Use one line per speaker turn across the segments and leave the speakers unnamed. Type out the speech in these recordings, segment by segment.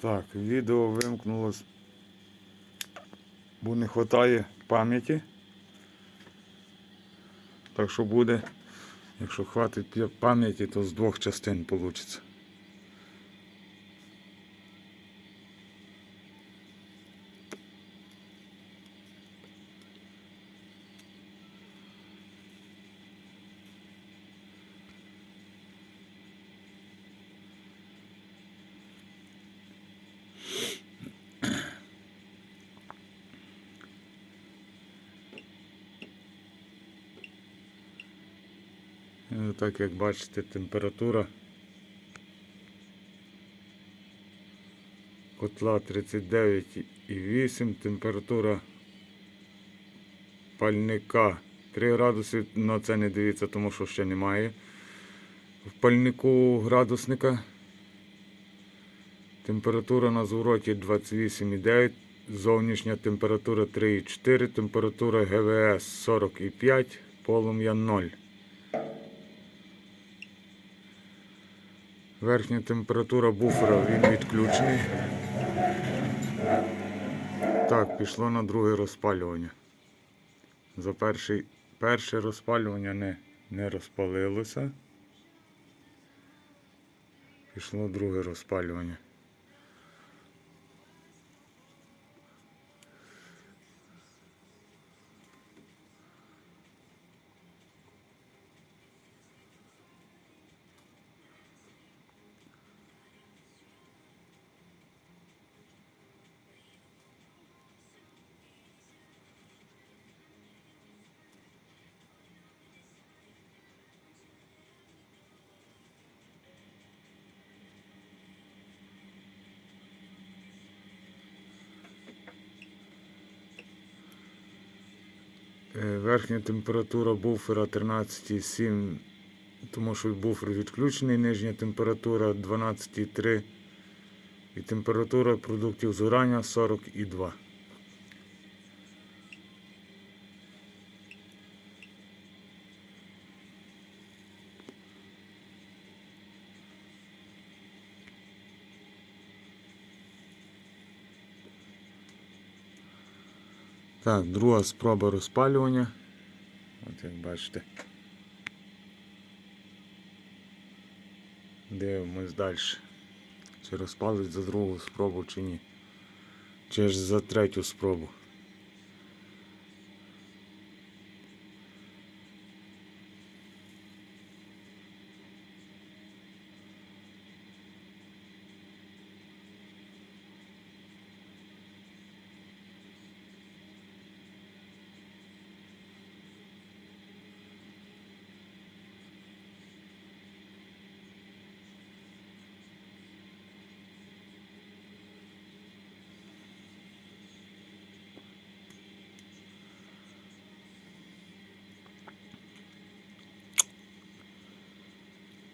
Так, відео вимкнулось, бо не вистачає пам'яті. Так що буде, якщо хватить пам'яті, то з двох частин вийде. Так як бачите, температура котла 39,8, температура пальника 3 градуси, на це не дивіться, тому що ще немає в пальнику градусника. Температура на звороті 28,9, зовнішня температура 3,4, температура ГВС 40,5, полум'я 0. Верхня температура буфера він відключений. Так, пішло на друге розпалювання. За перший, перше розпалювання не, не розпалилося. Пішло друге розпалювання. Верхня температура буфера 13,7, тому що буфер відключений, нижня температура 12,3 і температура продуктів згорання 40,2. Так, друга спроба розпалювання. От як бачите. Дивимось далі. Чи розпалить за другу спробу, чи ні. Чи ж за третю спробу.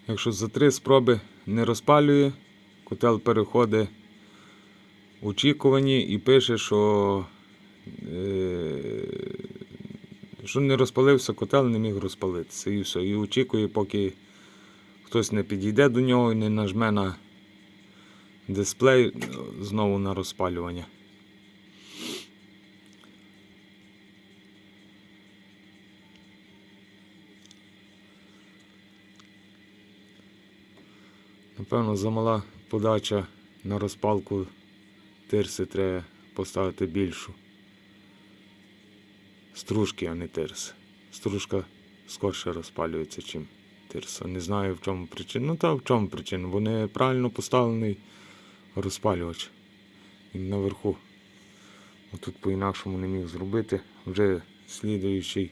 Якщо за три спроби не розпалює, котел переходить в очікуванні і пише, що, е, що не розпалився котел, не міг розпалитися. І все. І очікує, поки хтось не підійде до нього і не нажме на дисплей знову на розпалювання. Напевно, замала подача на розпалку тирси треба поставити більшу. Стружки, а не тирси. Стружка скорше розпалюється, чим тирса. Не знаю в чому причина. Ну та в чому причина? Бо не правильно поставлений розпалювач. Він наверху. Тут по-інакшому не міг зробити. Вже слідуючий